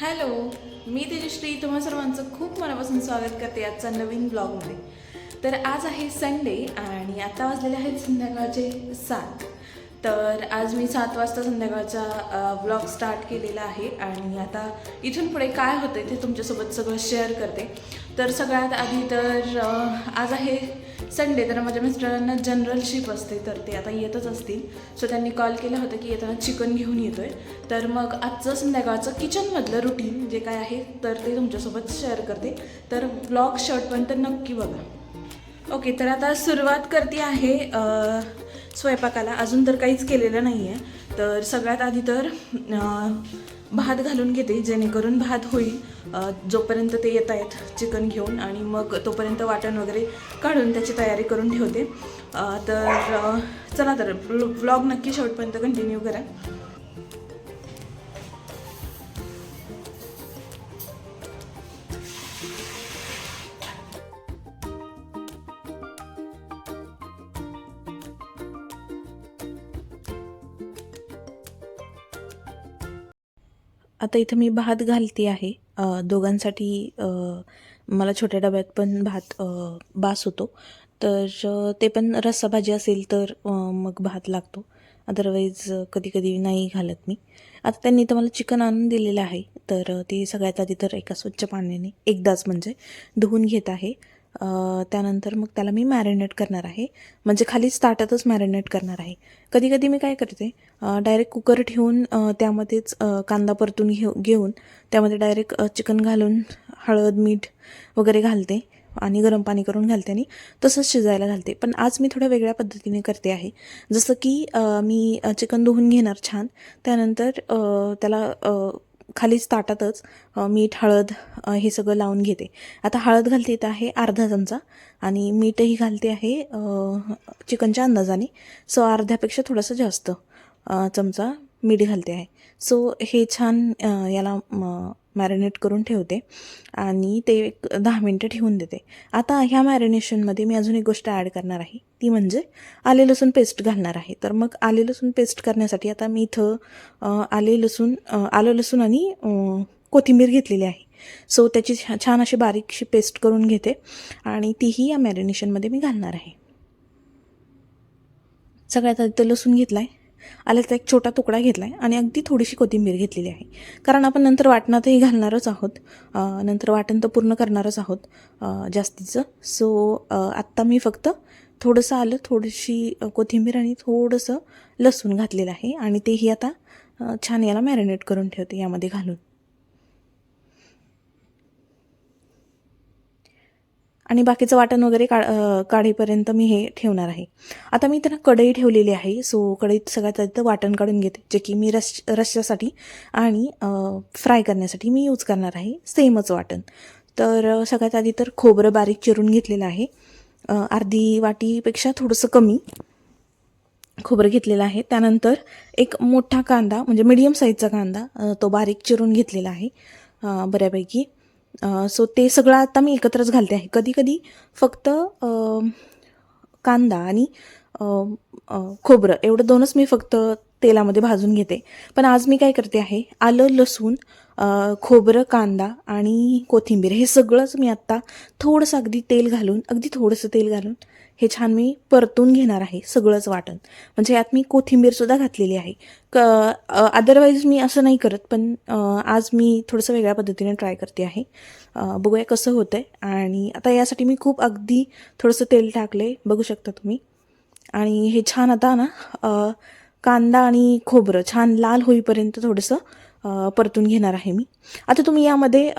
Hello मी तेजश्री. तुम्हा सर्वांचं खूप मनापासून स्वागत करते आजचा नवीन ब्लॉगमध्ये तर आज आहे संडे आणि आता वाजलेले आहेत संध्याकाळचे सात. तर आज मी सात वाजता संध्याकाळचा ब्लॉग स्टार्ट केलेला आहे आणि आता इथून पुढे काय होतं ते तुमच्यासोबत सगळं शेअर करते. तर सगळ्यात आधी तर आज आहे संडे तर माझ्या मिस्टरांना जनरल शिप असते तर ते आता येतच असतील. सो त्यांनी कॉल केला होता की येताना चिकन घेऊन येतो आहे तर मग आजचं संध्याकाळचं किचनमधलं रुटीन जे काय आहे तर ते तुमच्यासोबत शेअर करते. तर ब्लॉग शर्टपर्यंत नक्की बघा. ओके तर आता सुरुवात करते आहे स्वयंपाकाला. अजून तर काहीच केलेलं नाही आहे तर सगळ्यात आधी तर भात घालून घेते जेणेकरून भात होईल. जोपर्यंत ते येत आहेत चिकन घेऊन आणि मग तोपर्यंत वाटण वगैरे काढून त्याची तयारी करून ठेवते. तर चला तर ब्लॉग नक्की शेवटपर्यंत कंटिन्यू करा. आता इथं मी भात घालते आहे. दोघांसाठी मला छोट्या डब्यात पण भात बास होतो. तर ते पण रस्सा भाजी असेल तर मग भात लागतो. अदरवाईज कधी कधी नाही घालत मी. आता त्यांनी तर मला चिकन आणून दिलेलं आहे. तर ते सगळ्यात आधी तर एका स्वच्छ पाण्याने एकदाच म्हणजे धुवून घेत आहे. त्यानंतर मग त्याला मी मॅरिनेट करणार आहे. म्हणजे खालीच ताटातच मॅरिनेट करणार आहे. कधी कधी मी काय करते डायरेक्ट कुकर ठेवून त्यामध्येच कांदा परतून घेऊ घेऊन त्यामध्ये डायरेक्ट चिकन घालून हळद मीठ वगैरे घालते आणि गरम पाणी करून घालते आणि तसंच शिजायला घालते. पण आज मी थोड्या वेगळ्या पद्धतीने करते आहे. जसं की मी चिकन धुवून घेणार छान. त्यानंतर त्याला खालीच ताटातच मीठ हळद हे सगळं लावून घेते. आता हळद घालते इथं आहे अर्धा चमचा आणि मीठही घालते आहे चिकनच्या अंदाजाने. सो अर्ध्यापेक्षा थोडंसं जास्त चमचा मीठ घालते आहे. सो हे छान याला मॅरिनेट करून ठेवते आणि ते एक दहा मिनटं ठेवून देते. आता ह्या मॅरिनेशनमध्ये मी अजून एक गोष्ट ॲड करणार आहे. ती म्हणजे आले लसूण पेस्ट घालणार आहे. तर मग आले लसूण पेस्ट करण्यासाठी आता मी इथं आले लसूण आलं लसूण आणि कोथिंबीर घेतलेली आहे. सो त्याची छा- छान अशी बारीकशी पेस्ट करून घेते आणि तीही या मॅरिनेशनमध्ये मी घालणार आहे. सगळ्यात आधी तर लसूण घेतला आहे आल्याचा एक छोटा तुकडा घेतला आहे आणि अगदी थोडीशी कोथिंबीर घेतलेली आहे. कारण आपण नंतर वाटणातही घालणारच आहोत. नंतर वाटण तर पूर्ण करणारच आहोत जास्तीचं. सो आत्ता मी फक्त थोडंसं आलं थोडीशी कोथिंबीर आणि थोडंसं लसूण घातलेलं आहे आणि तेही आता छान याला मॅरिनेट करून ठेवते यामध्ये घालून. आणि बाकीचं वाटण वगैरे का काढेपर्यंत मी हे ठेवणार आहे. आता मी त्यांना कढई ठेवलेली आहे. सो कढईत सगळ्यात आधी तर वाटण काढून घेते जे की मी रश रश्यासाठी आणि फ्राय करण्यासाठी मी यूज करणार आहे. सेमच वाटण. तर सगळ्यात आधी तर खोबरं बारीक चिरून घेतलेलं आहे. अर्धी वाटीपेक्षा थोडंसं कमी खोबरं घेतलेलं आहे. त्यानंतर एक मोठा कांदा म्हणजे मीडियम साईजचा कांदा तो बारीक चिरून घेतलेला आहे. बऱ्यापैकी. सो ते सगळं आता मी एकत्रच घालते आहे. कधी कधी फक्त कांदा आणि खोबरं एवढं दोनच मी फक्त तेलामध्ये भाजून घेते. पण आज मी काय करते आहे आलं लसूण खोबरं कांदा आणि कोथिंबीर हे सगळंच मी आत्ता थोडंसं अगदी तेल घालून अगदी थोडंसं तेल घालून हे छान मी परतून घेणार आहे सगळंच वाटण. म्हणजे यात मी कोथिंबीरसुद्धा घातलेली आहे. क अदरवाईज मी असं नाही करत पण आज मी थोडंसं वेगळ्या पद्धतीने ट्राय करते आहे. बघूया कसं होतं आहे आणि आता यासाठी मी खूप अगदी थोडंसं तेल टाकले बघू शकता तुम्ही. आणि हे छान आता ना कांदा आणि खोबरं छान लाल होईपर्यंत थोडंसं परतून घेणार आहे मी. आता तुम्ही यामध्ये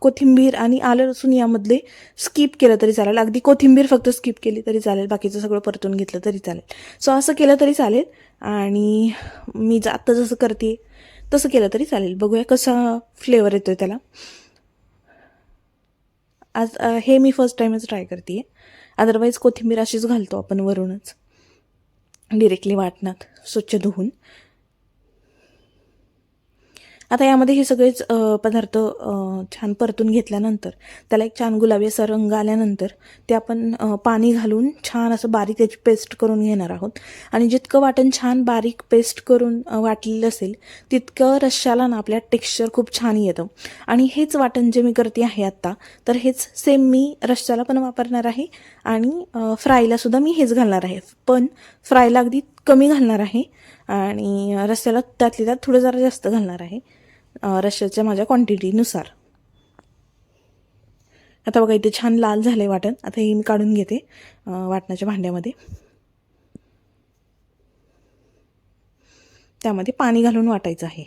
कोथिंबीर आणि आलं लसूण यामधले स्किप केलं तरी चालेल. अगदी कोथिंबीर फक्त स्किप केली तरी चालेल. बाकीचं सगळं परतून घेतलं तरी चालेल. सो असं केलं तरी चालेल. आणि मी आत्ता जसं करते तसं केलं तरी चालेल. बघूया कसा फ्लेवर येतो आहे त्याला. आज हे मी फर्स्ट टाईमच ट्राय करते आहे अदरवाईज कोथिंबीर अशीच घालतो आपण वरूनच. डिरेक्टली वाटणात स्वच्छ धुवून. आता यामध्ये हे सगळेच पदार्थ छान परतून घेतल्यानंतर त्याला एक छान गुलाबी असा रंग आल्यानंतर ते आपण पाणी घालून छान असं बारीक त्याची पेस्ट करून घेणार आहोत. आणि जितकं वाटण छान बारीक पेस्ट करून वाटलेलं असेल तितकं रश्शाला ना आपल्या टेक्स्चर खूप छान येतं. आणि हेच वाटण जे मी करते आहे आत्ता तर हेच सेम मी रश्शाला पण वापरणार आहे आणि फ्रायलासुद्धा फ्रायला सुद्धा मी हेच घालणार आहे. पण फ्रायला अगदी कमी घालणार आहे आणि रस्त्याला त्यातली त्यात थोडं जरा जास्त घालणार आहे. रश्श्याच्या माझ्या क्वांटिटीनुसार आता बघा इथे छान लाल झालं आहे वाटण. आता हे मी काढून घेते वाटणाच्या भांड्यामध्ये. त्यामध्ये पाणी घालून वाटायचं आहे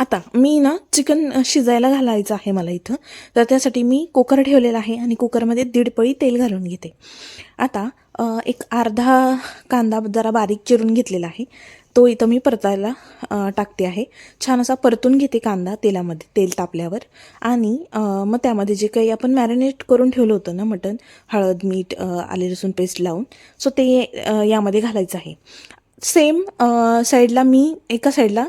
आता मी ना चिकन शिजायला घालायचं आहे मला इथं. तर त्यासाठी मी कुकर ठेवलेला आहे आणि कुकरमध्ये दीड पळी तेल घालून घेते. आता एक अर्धा कांदा जरा बारीक चिरून घेतलेला आहे. तो इथं मी परतायला टाकते आहे. छान असा परतून घेते कांदा तेलामध्ये तेल तापल्यावर. आणि मग त्यामध्ये जे काही आपण मॅरिनेट करून ठेवलं होतं ना मटण हळद मीठ आले लसूण पेस्ट लावून सो ते यामध्ये घालायचं आहे. सेम साईडला मी एका साईडला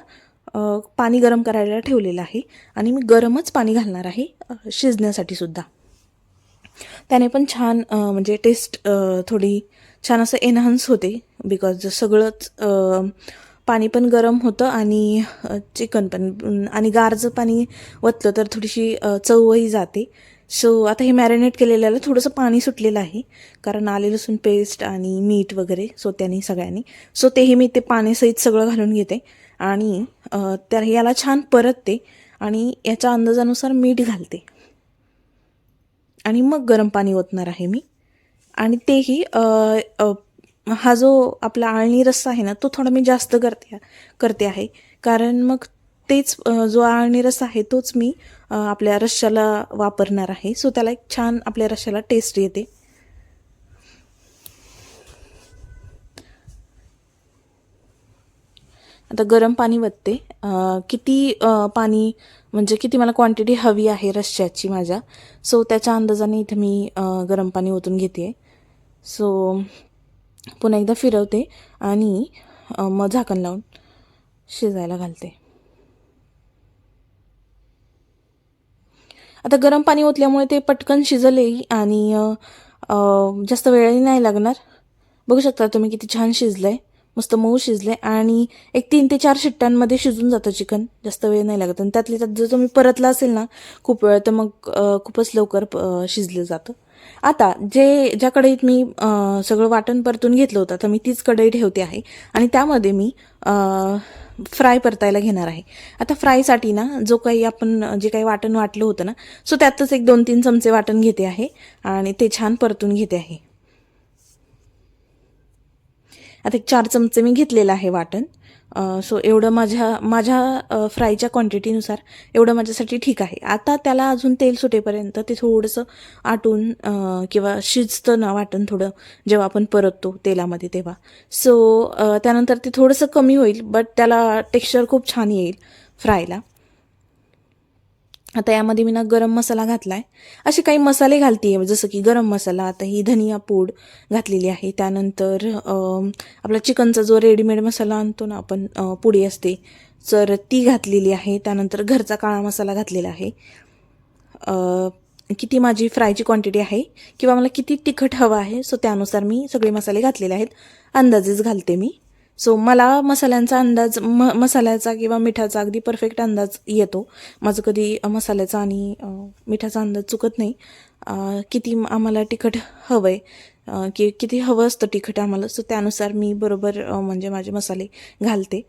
पाणी गरम करायला ठेवलेलं आहे आणि मी गरमच पाणी घालणार आहे शिजण्यासाठी सुद्धा. त्याने पण छान म्हणजे टेस्ट थोडी छान असं एनहान्स होते बिकॉज सगळंच पाणी पण गरम होतं आणि चिकन पण आणि गारचं पाणी वतलं तर थोडीशी चवही जाते. सो आता हे मॅरिनेट केलेल्याला थोडंसं पाणी सुटलेलं आहे कारण आले लसूण पेस्ट आणि मीठ वगैरे सो त्यांनी सगळ्यांनी. सो तेही मी ते पाण्यासहित सगळं घालून घेते. आणि तर याला छान परतते आणि याच्या अंदाजानुसार मीठ घालते. आणि मग गरम पाणी ओतणार आहे मी. आणि तेही हा जो आपला आळणी रस्सा आहे ना तो थोडा मी जास्त करते करते आहे. कारण मग तेच जो आळणी रस्सा आहे तोच मी आपल्या रश्श्याला वापरणार आहे. सो त्याला एक छान आपल्या रश्श्याला टेस्ट येते. आता गरम पाणी वतते. किती पाणी म्हणजे किती मला क्वांटिटी हवी आहे रश्श्याची माझ्या. सो त्याच्या अंदाजाने इथे मी गरम पाणी ओतून घेते सो पुन्हा एकदा फिरवते आणि मग झाकण लावून शिजायला घालते. आता गरम पाणी ओतल्यामुळे ते पटकन शिजलेही आणि जास्त वेळही नाही लागणार. बघू शकता तुम्ही किती छान शिजलं आहे मस्त मऊ शिजले आणि एक तीन ते चार शिट्ट्यांमध्ये शिजून जातं चिकन. जास्त वेळ नाही लागत. आणि त्यातले त्यात जर तुम्ही परतला असेल ना खूप वेळ तर मग खूपच लवकर शिजलं जातं. आता जे ज्या कढईत मी सगळं वाटण परतून घेतलं होतं तर मी तीच कढई ठेवते आहे. आणि त्यामध्ये मी फ्राय परतायला घेणार आहे. आता फ्रायसाठी ना जो काही आपण जे काही वाटण वाटलं होतं ना सो त्यातच एक दोन तीन चमचे वाटण घेते आहे. आणि ते छान परतून घेते आहे. आता एक चार चमचे मी घेतलेलं आहे वाटण. सो एवढं माझ्या माझ्या फ्रायच्या क्वांटिटीनुसार एवढं माझ्यासाठी ठीक आहे. आता त्याला अजून तेल सुटेपर्यंत ते थोडंसं आटून किंवा शिजतं ना वाटण थोडं जेव्हा आपण परततो तेलामध्ये तेव्हा. सो त्यानंतर ते थोडंसं कमी होईल बट त्याला टेक्स्चर खूप छान येईल फ्रायला आता यामध्ये मी ना गरम मसाला घातला आहे असे काही मसाले घालते आहे जसं की गरम मसाला आता ही धनिया पूड घातलेली आहे. त्यानंतर आपला चिकनचा जो रेडीमेड मसाला आणतो ना आपण पुडी असते तर ती घातलेली आहे. त्यानंतर घरचा काळा मसाला घातलेला आहे. किती माझी फ्रायची क्वांटिटी आहे किंवा मला किती तिखट हवं आहे सो त्यानुसार मी सगळे मसाले घातलेले आहेत. अंदाजेच घालते मी. सो मला मसाल्यांचा अंदाज म मसाल्याचा किंवा मिठाचा अगदी परफेक्ट अंदाज येतो. माझं कधी मसाल्याचा आणि मिठाचा अंदाज चुकत नाही. किती आम्हाला तिखट हवं आहे की किती हवं असतं तिखट आम्हाला. सो त्यानुसार मी बरोबर म्हणजे माझे मसाले घालते.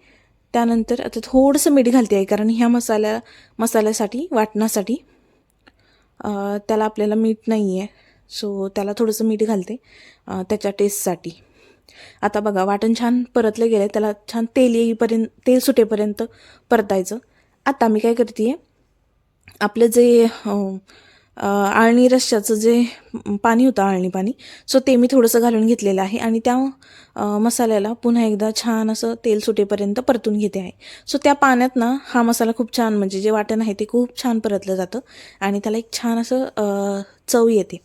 त्यानंतर आता थोडंसं मीठ घालते आहे कारण ह्या मसाल्या मसाल्यासाठी वाटण्यासाठी त्याला आपल्याला मीठ नाही आहे सो त्याला थोडंसं मीठ घालते त्याच्या टेस्टसाठी आता बघा वाटण छान परतलं गेलं. त्याला छान तेल येईपर्यंत तेल सुटेपर्यंत परतायचं. आता मी काय करते आपलं जे आळणी रश्श्याचं जे पाणी होतं आळणी पाणी सो ते मी थोडंसं घालून घेतलेलं आहे आणि त्या मसाल्याला पुन्हा एकदा छान असं तेल सुटेपर्यंत परतून घेते आहे. सो त्या पाण्यात ना हा मसाला खूप छान म्हणजे जे वाटण आहे ते खूप छान परतलं जातं आणि त्याला एक छान असं चव येते.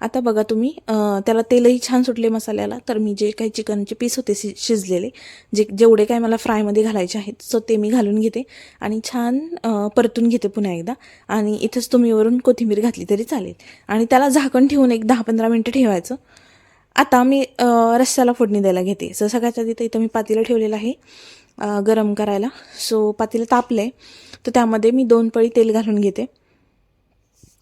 आता बघा तुम्ही त्याला तेलही छान सुटले मसाल्याला तर मी जे काही चिकनचे पीस होते शि शिजलेले जे जेवढे काही मला फ्रायमध्ये घालायचे आहेत सो ते मी घालून घेते आणि छान परतून घेते पुन्हा एकदा आणि इथंच तुम्ही वरून कोथिंबीर घातली तरी चालेल. आणि त्याला झाकण ठेवून एक दहा पंधरा मिनटं ठेवायचं. आता मी रस्स्याला फोडणी द्यायला घेते. सो सगळ्यात आधी तर इथं मी पातेलं ठेवलेलं आहे गरम करायला. सो पातेलं तापलं आहे तर त्यामध्ये मी दोन पळी तेल घालून घेते.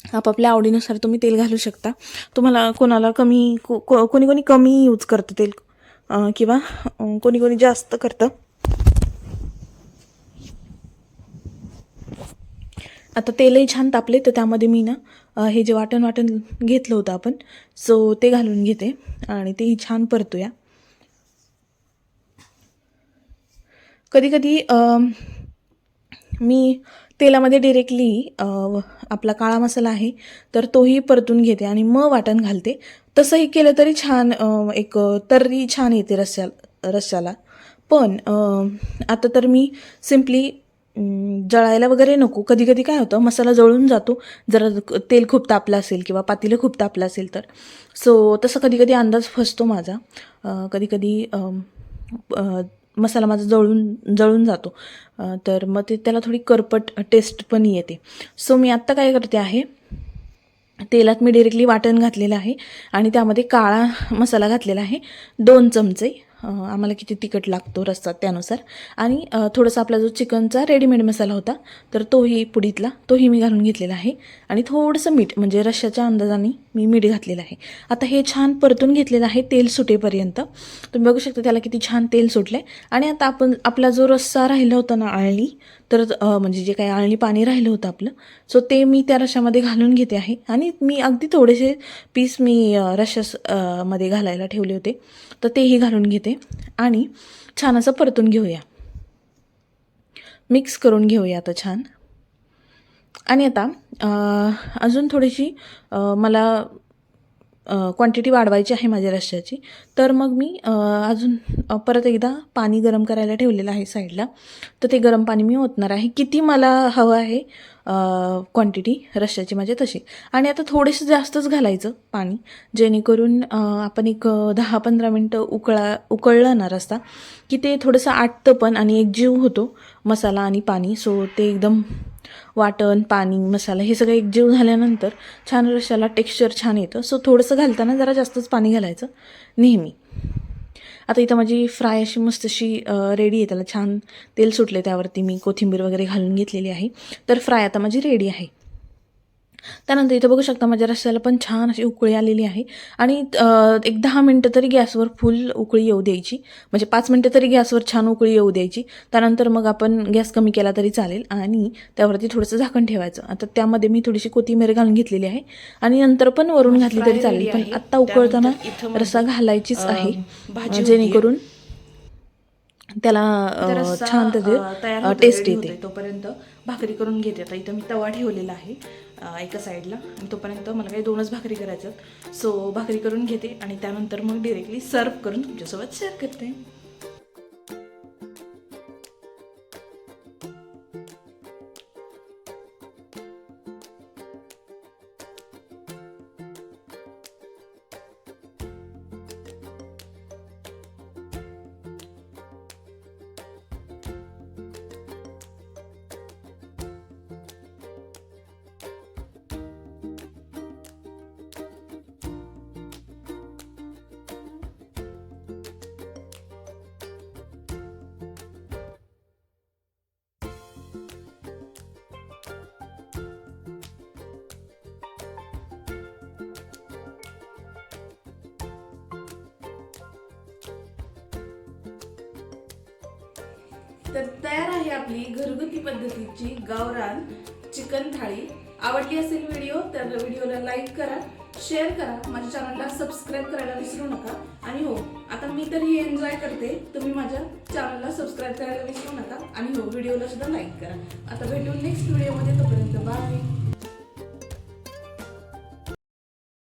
आपापल्या आवडीनुसार तुम्ही तेल घालू शकता. तुम्हाला कोणाला कमी को कोणी कोणी कमी यूज करतं तेल. किंवा कोणी कोणी जास्त करतं. आता तेलही छान तापले तर त्यामध्ये मी ना हे जे वाटण वाटण घेतलं होतं आपण सो ते घालून घेते आणि तेही छान परतूया. कधी कधी मी तेलामध्ये डिरेक्टली आपला काळा मसाला आहे तर तोही परतून घेते आणि मग वाटण घालते. तसंही केलं तरी छान एक तर्री छान येते रस्या रस्स्याला पण आता तर मी सिम्पली जळायला वगैरे नको. कधी कधी काय होतं मसाला जळून जातो. जरा तेल खूप तापलं असेल किंवा पातेलं खूप तापलं असेल तर. सो तसं कधी कधी अंदाज फसतो माझा. कधी कधी मसाला माझा जळून जळून जातो. तर मग ते त्याला थोडी करपट टेस्ट पण येते. सो मी आत्ता काय करते आहे तेलात मी डिरेक्टली वाटण घातलेलं आहे आणि त्यामध्ये काळा मसाला घातलेला आहे दोन चमचे. आम्हाला किती तिखट लागतो रस्सा त्यानुसार. आणि थोडंसं थोडासा आपला जो चिकनचा रेडीमेड मसाला होता तर तोही पुडीतला तोही मी घालून घेतलेला आहे. आणि थोडंसं मीठ म्हणजे रश्श्याच्या अंदाजाने मी मीठ घातलेलं आहे. आता हे छान परतून घेतलेलं आहे तेल सुटेपर्यंत. तुम्ही बघू शकता त्याला किती छान तेल सुटलं आहे आणि आता आपण आपला जो रस्सा राहिला होता ना आळणी तर म्हणजे जे काही आळणी पाणी राहिलं होतं आपलं सो ते मी त्या रश्श्यामध्ये घालून घेते आहे. आणि मी अगदी थोडेसे पीस मी रश्श्यामध्ये मध्ये घालायला ठेवले होते. तर तेही घालून घेते. आणि छान असं परतून घेऊया. मिक्स करून घेऊया आता छान. आणि आता अजून थोडीशी मला क्वांटिटी वाढवायची आहे माझ्या रश्श्याची. तर मग मी अजून परत एकदा पाणी गरम करायला ठेवलेलं आहे साईडला. तर ते गरम पाणी मी ओतणार आहे. किती मला हवं आहे क्वांटिटी रश्श्याची माझ्या तशी. आणि आता थोडेसे जास्तच घालायचं पाणी जेणेकरून आपण एक दहा पंधरा मिनटं उकळा उकळलं ना रस्ता की ते थोडंसं आटतं पण आणि एक जीव होतो मसाला आणि पाणी. सो ते एकदम वाटण पाणी मसाला हे सगळं एकजीव झाल्यानंतर छान रश्याला टेक्स्चर छान येतं. सो थोडंसं घालताना जरा जास्तच पाणी घालायचं. नेहमी. आता इथं माझी फ्राय अशी मस्त अशी रेडी आहे. त्याला छान तेल सुटले त्यावरती. मी कोथिंबीर वगैरे घालून घेतलेली आहे. तर फ्राय आता माझी रेडी आहे. त्यानंतर इथं बघू शकता माझ्या रस्स्याला पण छान अशी उकळी आलेली आहे. आणि एक दहा मिनटं तरी गॅसवर फुल उकळी येऊ द्यायची. म्हणजे पाच मिनटं तरी गॅसवर छान उकळी येऊ द्यायची. त्यानंतर मग आपण गॅस कमी केला तरी चालेल. आणि त्यावरती थोडंसं झाकण ठेवायचं. आता त्यामध्ये मी थोडीशी कोथिंबीर घालून घेतलेली आहे. आणि नंतर पण वरून घातली तरी चालेल. पण आत्ता उकळताना रस्सा घालायचीच आहे. जेणेकरून त्याला छान त्याचे टेस्ट येते. तोपर्यंत भाकरी करून घेते. आता इथं मी तवा ठेवलेला आहे एका साईडला आणि तोपर्यंत मला काही दोनच भाकरी करायच्यात. सो भाकरी करून घेते आणि त्यानंतर मग डिरेक्टली सर्व करून तुमच्यासोबत शेअर करते. तर तयार आहे आपली घरगुती पद्धतीची गावरान चिकन थाळी. आवडली असेल व्हिडिओ तर व्हिडिओला लाईक करा शेअर करा माझ्या चॅनलला सबस्क्राईब करायला विसरू नका. आणि हो आता मी तर एन्जॉय करते तुम्ही माझ्या चॅनलला सबस्क्राईब करायला विसरू नका. आणि हो व्हिडिओला सुद्धा लाईक करा. आता भेटू नेक्स्ट व्हिडिओमध्ये तोपर्यंत बाय